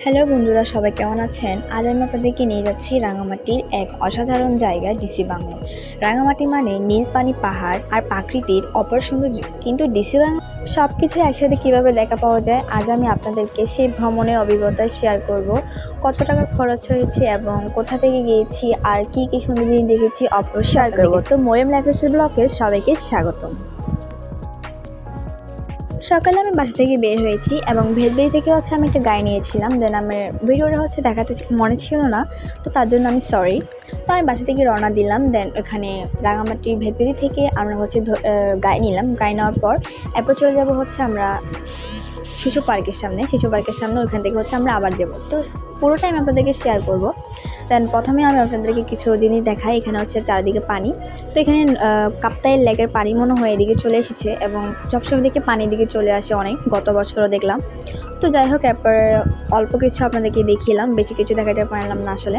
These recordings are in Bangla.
হ্যালো বন্ধুরা সবাই কেমন আছেন? আজ আমি আপনাদেরকে নিয়ে যাচ্ছি রাঙামাটির এক অসাধারণ জায়গা ডিসি বাংলা রাঙামাটি মানে নীল পানি পাহাড় আর প্রাকৃতির অপর সুন্দর কিন্তু ডিসি বাংলা সব কিছু একসাথে কীভাবে দেখা পাওয়া যায় আজ আমি আপনাদেরকে সেই ভ্রমণের অভিজ্ঞতা শেয়ার করব। কত টাকা খরচ হয়েছে এবং কোথা থেকে গিয়েছি আর কি কি সুন্দর জিনিস দেখেছি অপর শেয়ার করব। তো মোরেম লাইফস্টাইল ব্লকের সবাইকে স্বাগতম। সকালে আমি বাসা থেকে বের হয়েছি এবং ভেদবেরি থেকে হচ্ছে আমি একটা গাড়ি নিয়েছিলাম। দেন আমার ভিডিওটা হচ্ছে দেখাতে মনে ছিল না, তো তার জন্য আমি সরি তো আমি বাসা থেকে রওনা দিলাম দেন ওখানে রাঙামাটি ভেদবেরি থেকে আমরা হচ্ছে গাড়ি নিলাম। গাড়ি নেওয়ার পর এরপর চলে যাব হচ্ছে আমরা শিশু পার্কের সামনে। শিশু পার্কের সামনে ওখান থেকে হচ্ছে আমরা আবার দেবো তো পুরোটাই আমি আপনাদেরকে শেয়ার করব। দেন প্রথমে আমি আপনাদেরকে কিছু জিনিস দেখাই। এখানে হচ্ছে চারিদিকে পানি। তো এখানে কাপ্তাইয়ের লেকের পানি মনে হয় এদিকে চলে এসেছে এবং সবসময় দিকে পানি দিকে চলে আসে অনেক। গত বছরও দেখলাম। তো যাই হোক, এরপর অল্প কিছু আপনাদেরকে দেখিলাম। বেশি কিছু দেখাতে পারলাম না আসলে।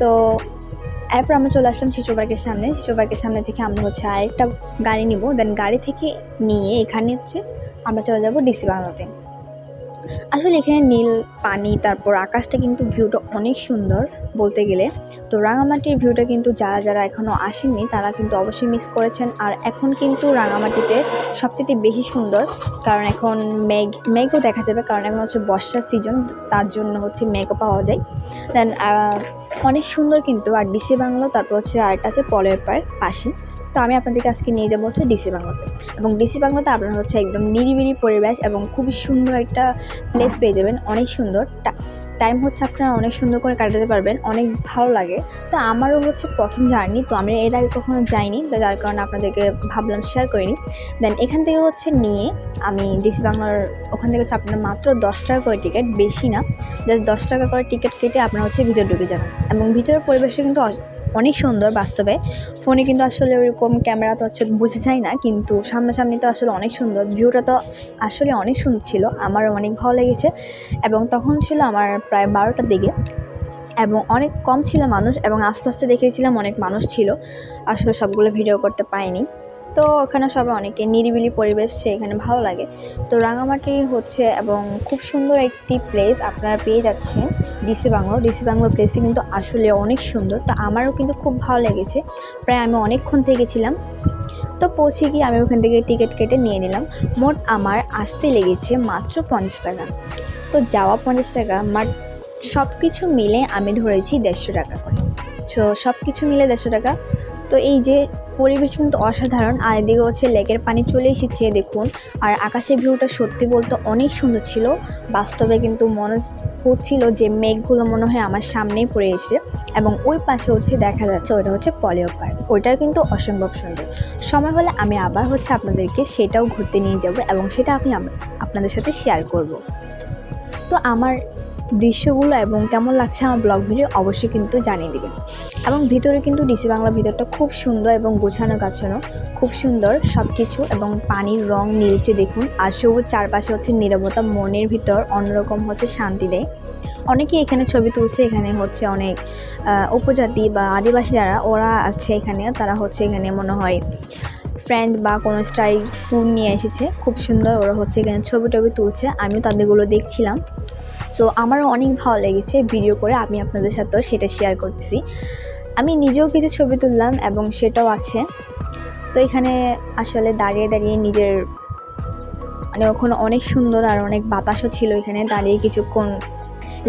তো এরপর আমরা চলে আসলাম শিশু পার্কের সামনে। শিশু পার্কের সামনে থেকে আমরা হচ্ছে আরেকটা গাড়ি নিব। দেন গাড়ি থেকে নিয়ে এখানে হচ্ছে আমরা চলে যাব ডিসি বাংলাতে। আসলে এখানে নীল পানি, তারপর আকাশটা কিন্তু ভিউটা অনেক সুন্দর বলতে গেলে। তো রাঙামাটির ভিউটা কিন্তু যারা যারা এখনও আসেননি, তারা কিন্তু অবশ্যই মিস করেছেন। আর এখন কিন্তু রাঙামাটিতে সবথেকে বেশি সুন্দর, কারণ এখন মেঘ, মেঘও দেখা যাবে, কারণ এখন হচ্ছে বর্ষার সিজন তার জন্য হচ্ছে মেঘও পাওয়া যায়। দেন অনেক সুন্দর কিন্তু, আর ডিসি বাংলো, তারপর হচ্ছে আরেকটা আছে পলের পায়ের পাশে তো আমি আপনাদেরকে আজকে নিয়ে যাব হচ্ছে ডিসি বাংলাতে। এবং ডিসি বাংলাতে আপনারা হচ্ছে একদম নিরিবিলি পরিবেশ এবং খুবই সুন্দর একটা প্লেস পেয়ে যাবেন, অনেক সুন্দর। টাইম হচ্ছে আপনারা অনেক সুন্দর করে কাটাতে পারবেন, অনেক ভালো লাগে। তো আমারও হচ্ছে প্রথম জার্নি তো আমি এর আগে কখনো যাইনি, তো যার কারণে আপনাদেরকে ভাবলাম শেয়ার করিনি। দেন এখান থেকে হচ্ছে নিয়ে আমি ডিসি বাংলার ওখান থেকে হচ্ছে আপনার মাত্র দশ টাকা করে টিকিট বেশি না। জাস্ট দশ টাকা করে টিকিট কেটে আপনারা হচ্ছে ভিতরে ঢুকে যাবেন। এবং ভিতরের পরিবেশটা কিন্তু অনেক সুন্দর বাস্তবে। ফোনে কিন্তু আসলে ওইরকম ক্যামেরা তো আসলে বুঝে যায় না, কিন্তু সামনাসামনি তো আসলে অনেক সুন্দর। ভিউটা তো আসলে অনেক সুন্দর ছিল, আমারও অনেক ভালো লেগেছে। এবং তখন ছিল আমার প্রায় বারোটার দিকে। এবং অনেক কম ছিল মানুষ, এবং আস্তে আস্তে দেখেছিলাম অনেক মানুষ ছিল। আসলে সবগুলো ভিডিও করতে পারিনি। তো ওখানে সবাই অনেকে নিরিবিলি পরিবেশ সে এখানে ভালো লাগে। তো রাঙামাটি হচ্ছে এবং খুব সুন্দর একটি প্লেস আপনারা পেয়ে যাচ্ছেন ডিসি বাংলো ডিসি বাংলো প্লেসটি কিন্তু আসলে অনেক সুন্দর। তো আমারও কিন্তু খুব ভালো লেগেছে। প্রায় আমি অনেকক্ষণ থেকে ছিলাম। তো পৌঁছে গিয়ে আমি ওখান থেকে টিকিট কেটে নিয়ে নিলাম। মোট আমার আসতে লেগেছে মাত্র পঞ্চাশ টাকা। তো যাওয়া পঞ্চাশ টাকা মার সব কিছু মিলে আমি ধরেছি দেড়শো টাকা করে। সো সব কিছু মিলে দেড়শো টাকা। তো এই যে পরিবেশ কিন্তু অসাধারণ, আর এদিকে হচ্ছে লেকের পানি চলে এসেছে, দেখুন। আর আকাশের ভিউটা সত্যি বলতে অনেক সুন্দর ছিল। বাস্তবে কিন্তু মনে হচ্ছিল যে মেঘগুলো মনে হয় আমার সামনেই পড়ে এসেছে। এবং ওই পাশে হচ্ছে দেখা যাচ্ছে ওটা হচ্ছে পলিও পার্ক। ওইটাও কিন্তু অসম্ভব সুন্দর। সময় হলে আমি আবার হচ্ছে আপনাদেরকে সেটাও ঘুরতে নিয়ে যাব এবং সেটা আমি আপনাদের সাথে শেয়ার করব। তো আমার দৃশ্যগুলো এবং কেমন লাগছে আমার ব্লগ ভিডিও অবশ্যই কিন্তু জানিয়ে দেবেন। এবং ভিতরে কিন্তু ডিসি বাংলা ভিতরটা খুব সুন্দর এবং গোছানো গাছানো, খুব সুন্দর সব কিছু এবং পানির রং নীলচে দেখুন আর সবুজ চারপাশে হচ্ছে নীরবতা, মনের ভিতর অন্যরকম হচ্ছে শান্তি দেয়। অনেকেই এখানে ছবি তুলছে, এখানে হচ্ছে অনেক উপজাতি বা আদিবাসী যারা, ওরা আছে এখানে, তারা হচ্ছে এখানে মনে হয় ফ্রেন্ড বা কোনো স্টাইল ট্যুর নিয়ে এসেছে। খুব সুন্দর ওরা হচ্ছে এখানে ছবি টবি তুলছে, আমিও তাদেরগুলো দেখছিলাম। সো আমারও অনেক ভালো লেগেছে ভিডিও করে, আমি আপনাদের সাথেও সেটা শেয়ার করতেছি। আমি নিজেও কিছু ছবি তুললাম এবং সেটাও আছে। তো এখানে আসলে দাঁড়িয়ে দাঁড়িয়ে নিজের মানে ওখানে অনেক সুন্দর আর অনেক বাতাসও ছিল এখানে। দাঁড়িয়ে কিছুক্ষণ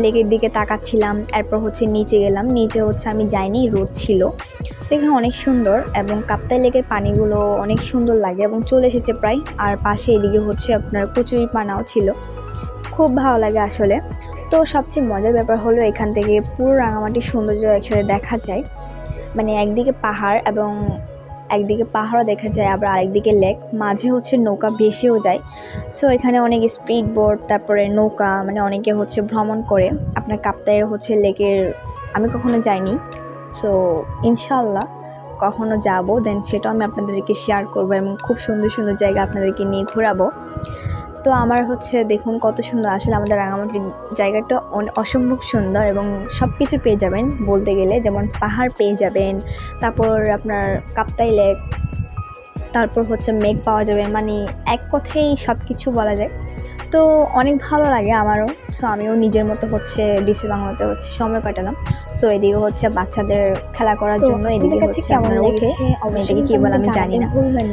লেকের দিকে তাকাচ্ছিলাম, এরপর হচ্ছে নিচে গেলাম। নিচে হচ্ছে আমি যাইনি, রোদ ছিল। তো এখানে অনেক সুন্দর এবং কাপ্তাই লেকের পানিগুলো অনেক সুন্দর লাগে এবং চলে এসেছে প্রায়। আর পাশে এদিকে হচ্ছে আপনার কচুরি পানাও ছিল। খুব ভালো লাগে আসলে। তো সবচেয়ে মজার ব্যাপার হলো এখান থেকে পুরো রাঙামাটির সৌন্দর্য একসাথে দেখা যায়। মানে একদিকে পাহাড় এবং একদিকে পাহাড়ও দেখা যায়, আবার আরেকদিকে লেক মাঝে হচ্ছে নৌকা ভেসেও যায়। সো এখানে অনেক স্পিড বোট তারপরে নৌকা মানে অনেকে হচ্ছে ভ্রমণ করে। আপনার কাপ্তায়ে হচ্ছে লেকের আমি কখনো যাইনি। সো ইনশাল্লাহ কখনো যাব। দেন সেটাও আমি আপনাদেরকে শেয়ার করব এবং খুব সুন্দর সুন্দর জায়গা আপনাদেরকে নিয়ে ঘোরাবো। তো আমার হচ্ছে দেখুন কত সুন্দর আসলে আমাদের রাঙামাটির জায়গাটা অনেক অসম্ভব সুন্দর এবং সব কিছু পেয়ে যাবেন বলতে গেলে। যেমন পাহাড় পেয়ে যাবেন, তারপর আপনার কাপ্তাই লেক, তারপর হচ্ছে মেঘ পাওয়া যাবে। মানে এক কথাই সব কিছু বলা যায়। তো অনেক ভালো লাগে আমারও। সো আমিও নিজের মতো হচ্ছে ডিসি বাংলাতে হচ্ছে সময় কাটালাম। সো এদিকে হচ্ছে বাচ্চাদের খেলা করার জন্য এদিকে হচ্ছে কেমন লেগেছে? এদিকে কি বলে আমি জানি না।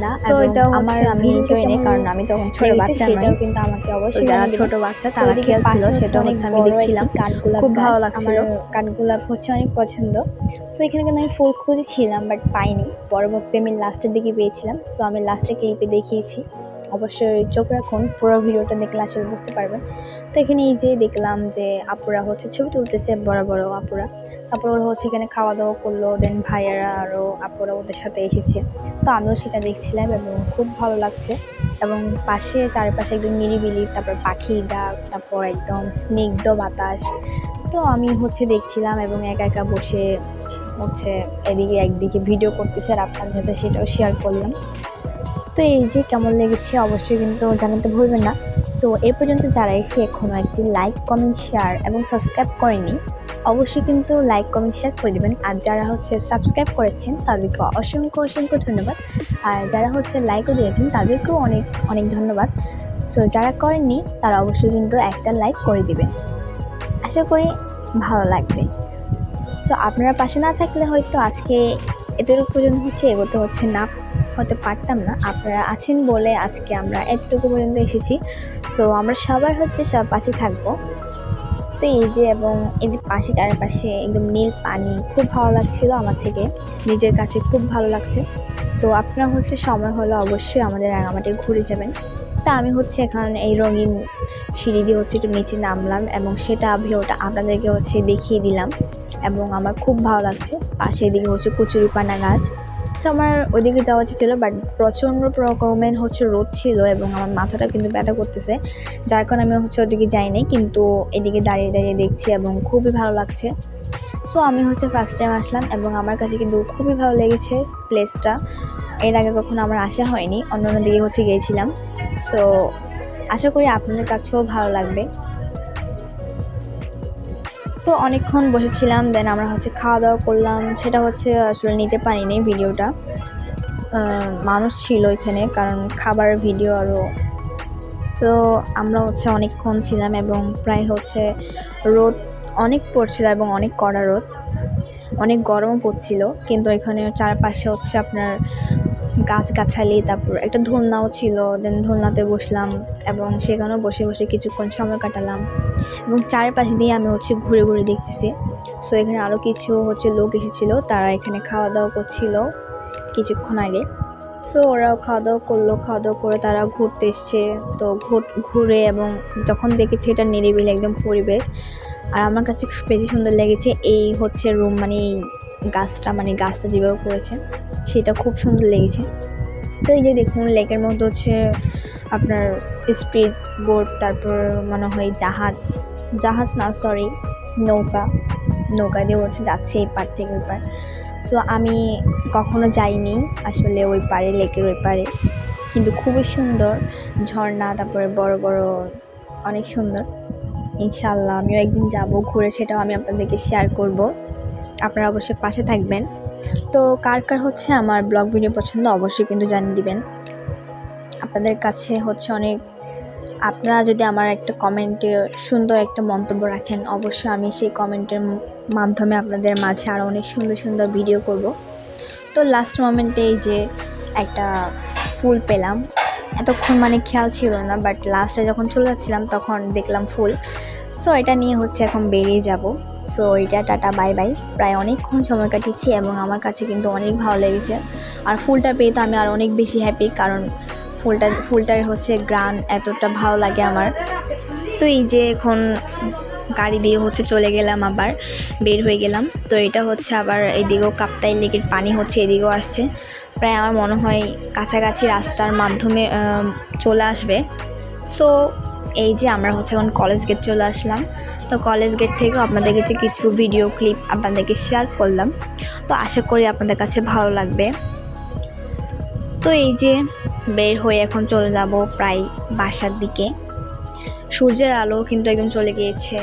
না সো এটা আমার আমি জয়েনে কারণ আমি তখন ছোট বাচ্চা সেটাও কিন্তু আমাকে অবশ্যই যারা ছোট বাচ্চা তারা খেলছিল সেটা অনেক আমি দেখছিলাম। কাঠগোলাপ খুব ভালো গাছ। লাগছিল। আমার কাঠগোলাপ হচ্ছে অনেক পছন্দ। সো এখানে কিন্তু আমি ফুল খুঁজেছিলাম বাট পাইনি। পরবর্তী আমি লাস্টের দিকে পেয়েছিলাম। সো আমি লাস্টের ক্লিপে দেখিয়েছি। অবশ্যই চোখ রাখুন, পুরো ভিডিওটা দেখলে আসলে বুঝতে পারবেন। তো এখানে এই যে দেখলাম যে আপুরা হচ্ছে ছবি তুলতেছে, বড় বড় আপুরা। তারপর ওরা হচ্ছে এখানে খাওয়া দাওয়া করল দেন ভাইয়ারা আরও আপুরা ওদের সাথে এসেছে। তো আমিও সেটা দেখছিলাম এবং খুব ভালো লাগছে। এবং পাশে, চারপাশে একদম নিরিবিলি, তারপর পাখির ডাক, তারপর একদম স্নিগ্ধ বাতাস। তো আমি হচ্ছে দেখছিলাম এবং একা একা বসে হচ্ছে এদিকে একদিকে ভিডিও করতেছে আর আপনার সাথে সেটাও শেয়ার করলাম। তো এই যে কেমন লেগেছে অবশ্যই কিন্তু জানাতে ভুলবেন না। তো এ পর্যন্ত যারা এসে এখনও একটি লাইক কমেন্ট শেয়ার এবং সাবস্ক্রাইব করেনি, অবশ্যই কিন্তু লাইক কমেন্ট শেয়ার করে দেবেন। আর যারা হচ্ছে সাবস্ক্রাইব করেছেন, তাদেরকে অসংখ্য অসংখ্য ধন্যবাদ। আর যারা হচ্ছে লাইকও দিয়েছেন, তাদেরকেও অনেক অনেক ধন্যবাদ। সো যারা করেননি, তারা অবশ্যই কিন্তু একটা লাইক করে দেবেন। আশা করি ভালো লাগবে। সো আপনারা পাশে না থাকলে হয়তো আজকে এতটুকু পর্যন্ত হচ্ছে এগোতে হচ্ছে না। হতে পারতাম না। আপনারা আছেন বলে আজকে আমরা এতটুকু পর্যন্ত এসেছি। সো আমরা সবার হচ্ছে সব পাশে থাকব। তো এই যে এবং যে পাশে, চারপাশে একদম নীল পানি খুব ভালো লাগছিল আমার থেকে। নিজের কাছে খুব ভালো লাগছে। তো আপনারা হচ্ছে সময় হলো অবশ্যই আমাদের রাঙামাটি ঘুরে যাবেন। তা আমি হচ্ছে এখন এই রঙিন সিঁড়ি দিয়ে হচ্ছে একটু নিচে নামলাম এবং সেটা ভিউটা আপনাদেরকে হচ্ছে দেখিয়ে দিলাম। এবং আমার খুব ভালো লাগছে। পাশে এদিকে হচ্ছে কচুরিপানা গাছ। তো আমার ওইদিকে যাওয়া উচিত ছিল বাট প্রচণ্ড রকমের হচ্ছে রোদ ছিল এবং আমার মাথাটা কিন্তু ব্যথা করতেছে। যার কারণে আমি হচ্ছে ওদিকে যাইনি, কিন্তু এদিকে দাঁড়িয়ে দাঁড়িয়ে দেখছি এবং খুবই ভালো লাগছে। সো আমি হচ্ছে ফার্স্ট টাইম আসলাম এবং আমার কাছে কিন্তু খুবই ভালো লেগেছে প্লেসটা এর আগে কখনো আমার আসা হয়নি অন্য অন্য দিকে হচ্ছে গিয়েছিলাম। সো আশা করি আপনাদের কাছেও ভালো লাগবে। তো অনেকক্ষণ বসেছিলাম দেন আমরা হচ্ছে খাওয়া দাওয়া করলাম। সেটা হচ্ছে আসলে নিতে পারিনি ভিডিওটা। মানুষ ছিল এখানে, কারণ খাবার ভিডিও আরও তো আমরা হচ্ছে অনেকক্ষণ ছিলাম এবং প্রায় হচ্ছে রোদ অনেক পড়ছিল এবং অনেক কড়া রোদ। অনেক গরমও পড়ছিল, কিন্তু এখানে চারপাশে হচ্ছে আপনার গাছগাছালি, তারপর একটা ধুলনাও ছিল। দেন ধুলনাতে বসলাম এবং সেখানেও বসে বসে কিছুক্ষণ সময় কাটালাম। এবং চারপাশ দিয়ে আমি হচ্ছে ঘুরে ঘুরে দেখতেছি। সো এখানে আরও কিছু হচ্ছে লোক এসেছিল, তারা এখানে খাওয়া দাওয়া করছিল কিছুক্ষণ আগে। সো ওরাও খাওয়া দাওয়া করল খাওয়া দাওয়া করে তারা ঘুরতে এসছে। তো ঘুর- এবং যখন দেখেছি এটা নিরিবিলি একদম পরিবেশ। আর আমার কাছে বেশি সুন্দর লেগেছে এই হচ্ছে রুম মানে এই গাছটা মানে গাছটা যেভাবে করেছে, সেটা খুব সুন্দর লেগেছে। তো এই যে দেখুন, লেকের মধ্যে হচ্ছে আপনার স্পিড বোট তারপর মনে হয় জাহাজ। জাহাজ না সরি নৌকা। নৌকা দিয়ে হচ্ছে যাচ্ছে এই পার থেকে ওই পার সো আমি কখনো যাইনি আসলে ওই পারে লেকের ওই পারে কিন্তু খুবই সুন্দর ঝর্ণা, তারপরে বড় বড়, অনেক সুন্দর। ইনশাল্লাহ আমিও একদিন যাব ঘুরে, সেটাও আমি আপনাদেরকে শেয়ার করব। আপনারা অবশ্যই পাশে থাকবেন। তো, কার কার হচ্ছে আমার ব্লগ ভিডিও পছন্দ অবশ্যই কিন্তু জানিয়ে দিবেন। আপনাদের কাছে হচ্ছে অনেক আপনারা যদি আমার একটা কমেন্টে সুন্দর একটা মন্তব্য রাখেন, অবশ্যই আমি সেই কমেন্টের মাধ্যমে আপনাদের মাঝে আরও অনেক সুন্দর সুন্দর ভিডিও করব। তো লাস্ট মোমেন্টে এই যে একটা ফুল পেলাম, এতক্ষণ মানে খেয়াল ছিল না বাট লাস্টে যখন চলে যাচ্ছিলাম তখন দেখলাম ফুল। সো এটা নিয়ে হচ্ছে এখন বেরিয়ে যাব। সো এটা টাটা বাই বাই প্রায় অনেকক্ষণ সময় কাটিয়েছি এবং আমার কাছে কিন্তু অনেক ভালো লেগেছে। আর ফুলটা পেয়ে তো আমি আর অনেক বেশি হ্যাপি কারণ ফুলটা, ফুলটার হচ্ছে গ্রান এতটা ভালো লাগে আমার। তো এই যে এখন গাড়ি দিয়ে হচ্ছে চলে গেলাম আবার, বের হয়ে গেলাম। তো এটা হচ্ছে আবার এদিকেও কাপ্তাই লেকের পানি হচ্ছে, এদিকেও আসছে। প্রায় আমার মনে হয় কাছাকাছি রাস্তার মাধ্যমে চলে আসবে। সো এই যে আমরা হচ্ছে এখন কলেজ গেট চলে আসলাম। তো কলেজ গেট থেকেও আপনাদের কাছে কিছু ভিডিও ক্লিপ আপনাদেরকে শেয়ার করলাম। তো আশা করি আপনাদের কাছে ভালো লাগবে। তো এই যে বের হয়ে এখন চলে যাব প্রায় বাসার দিকে। সূর্যের আলো কিন্তু একদম চলে গিয়েছে।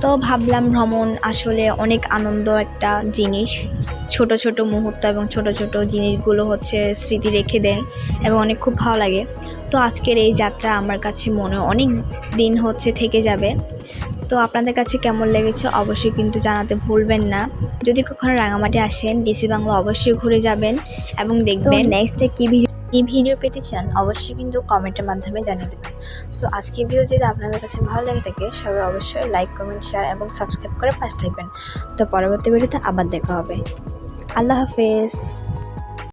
তো ভাবলাম ভ্রমণ আসলে অনেক আনন্দ একটা জিনিস। ছোট ছোট মুহূর্ত এবং ছোট ছোট জিনিসগুলো হচ্ছে স্মৃতি রেখে দেয় এবং অনেক খুব ভালো লাগে। তো আজকের এই যাত্রা আমার কাছে মনে অনেক দিন হচ্ছে থেকে যাবে। তো আপনাদের কাছে কেমন লেগেছে অবশ্যই কিন্তু জানাতে ভুলবেন না। যদি কখনো রাঙামাটি আসেন ডিসি বাংলা অবশ্যই ঘুরে যাবেন এবং দেখবেন। নেক্সটে কী ভিডিও কী ভিডিও পেতে চান, অবশ্যই কিন্তু কমেন্টের মাধ্যমে জানিয়ে দেবেন। সো আজকের ভিডিও যদি আপনাদের কাছে ভালো লেগে থাকে, সবাই অবশ্যই লাইক কমেন্ট শেয়ার এবং সাবস্ক্রাইব করে পাশে থাকবেন। তো পরবর্তী ভিডিওতে আবার দেখা হবে। আল্লাহ হাফেজ।